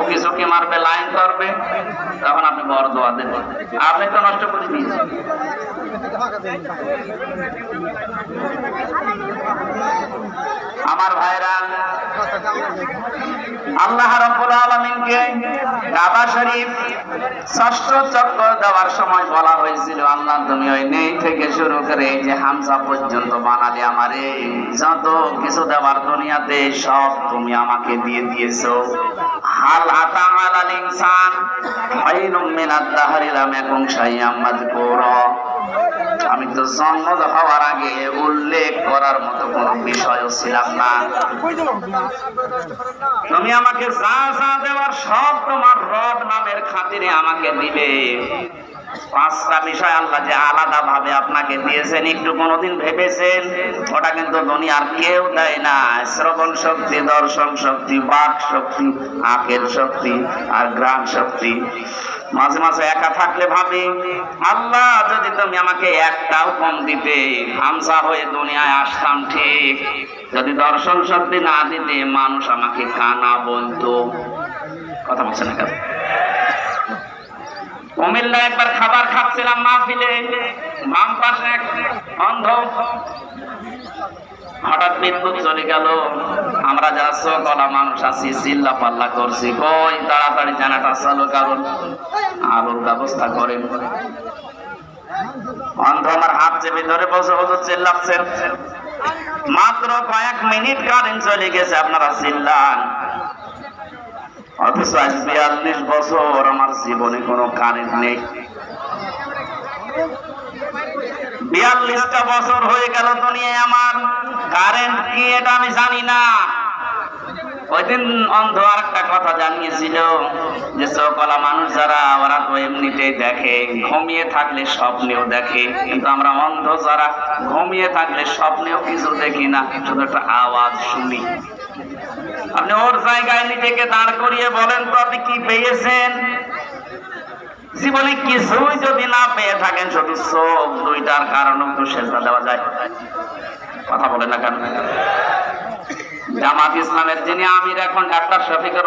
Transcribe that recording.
উকি চুকি মারবে লাইন করবে, তখন আপনি বড় দোয়া দেবেন আপনি তো নষ্ট করে দিয়েছেন আমার ভাইরা আল্লাহ রাব্বুল আলামিনকে কাবা শরীফ ষষ্ঠ চক্র দেওয়ার সময় বলা হয়েছিল, আল্লাহ, তুমি ওই নেই থেকে শুরু করে এই যে হামজা পর্যন্ত বানালে আমারে। যত কিছু দেওয়ার দুনিয়াতে সব তুমি আমাকে দিয়ে দিয়েছ। হাল আতা আলাল ইনসান খায়রুম মিনাদ দাহরি লাম ইয়াকুন শাইয়াম মাযকুরা। আমি তো জন্ম হওয়ার আগে উল্লেখ করার মতো কোনো বিষয় ছিলাম না। তুমি আমাকে যা যা দেওয়ার সব তোমার রব নামের খাতিরে আমাকে দিবে। পাঁচটা বিষয় আল্লাহ যে আলাদা ভাবে আপনাকে দিয়েছেন, একটু কোনোদিন ভেবেছেন? ওটা কিন্তু দুনিয়ার কেউ দেয় না। শ্রবণ শক্তি, দর্শন শক্তি, বাক শক্তি, আখের শক্তি আর গ্রাম শক্তি। মাঝে মাঝে একা থাকলে ভাবি, আল্লাহ, যদি তুমি আমাকে একটাও কম দিতে হামসা হয়ে দুনিয়ায় আসতাম ঠিক। যদি দর্শন শক্তি না দিতে, মানুষ আমাকে কানা বলতো। কথা বলছে না কেন? কুমিল্লা একবার খাবার খাচ্ছিলাম মাহফিলে। বাম পাশে এক অন্ধ। হঠাৎ বিদ্যুৎ চলে গেল। আমরা যা কলা মানুষ আছি, চিল্লা পাল্লা করছি। কই, তাড়াতাড়ি জানাটা চালু কারণ আলোর ব্যবস্থা করেন। অন্ধ আমার হাত চেপে ধরে বসে বসে চিল্লাচ্ছেন? মাত্র কয়েক মিনিট কারেন্ট চলে গেছে, আপনারা চিল্লান। অথচ আজ বিয়াল্লিশ বছর আমার জীবনে কোনো কারেন্ট নেই। বিয়াল্লিশটা বছর হয়ে গেল দুনিয়ায় আমার। কারেন্ট কি এটা আমি জানি না। ওই দিন অন্ধ আর একটা কথা জানিয়েছিল যে চকলা মানুষ যারা, ওরা তো এমনিতেই দেখে, ঘুমিয়ে থাকলে স্বপ্নেও দেখে। কিন্তু আমরা অন্ধ যারা, ঘুমিয়ে থাকলে স্বপ্নেও কিছু দেখি না, শুধু একটা আওয়াজ শুনি। আপনি ওর জায়গায় নিজেকে দাঁড় করিয়ে বলেন, তো আপনি কি পেয়েছেন? জীবনে কিছুই যদি না পেয়ে থাকেন, শুধু চোখ দুইটার কারণেও তো সেজদা দেওয়া যায়। কথা বলেন না কেন? জামাত ইসলামের যিনি আমির, এখন ডাক্তার শফিকুর